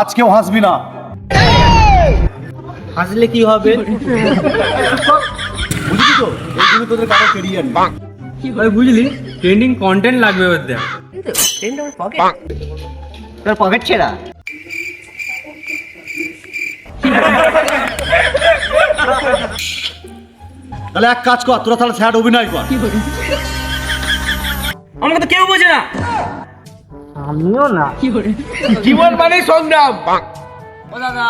আজকেও হাসবি না। হাসলে কি হবে? বুঝলি তো? এই জন্য তোদের কারও কেরিয়ার ভাই বুঝলি? ট্রেন্ডিং কন্টেন্ট লাগবে ওদের তোর পকেট ছেঁড়া। তাহলে এক কাজ কর তোরা তাহলে স্যাড অভিনয় কর। আমাকে তো কেউ বোঝে না। আমিও না। জীবন মানে সংগ্রাম। ও দাদা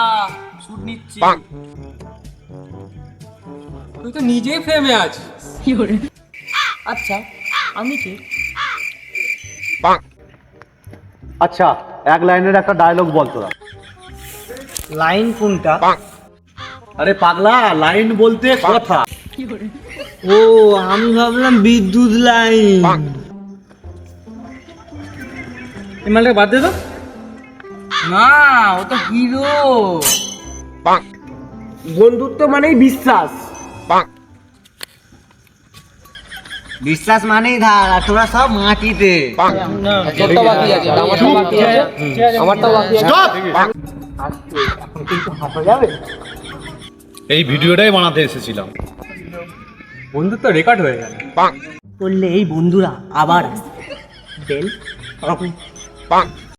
শুট নিচ্ছি। তুই তো নিজেই ফ্রেমে আছিস। আচ্ছা আমি কি? আচ্ছা এক লাইনের একটা ডায়লগ বল তোরা। লাইন কোনটা? আরে পাগলা লাইন বলতে কথা। ও আমি ভাবলাম বিদ্যুৎ লাইন। এই বাদ দে তো না ও তো হিরো বন্ধুত্ব মানেই বিশ্বাস। বিশ্বাস মানেই ধার আর তোরা সব মাটিতে! কিন্তু হাসা যাবে এই ভিডিওটাই বানাতে এসেছিলাম। বন্ধুত্ব রেকর্ড হয়ে গেল। করলে এই বন্ধুরা আবার আসবে। Bell Bonk.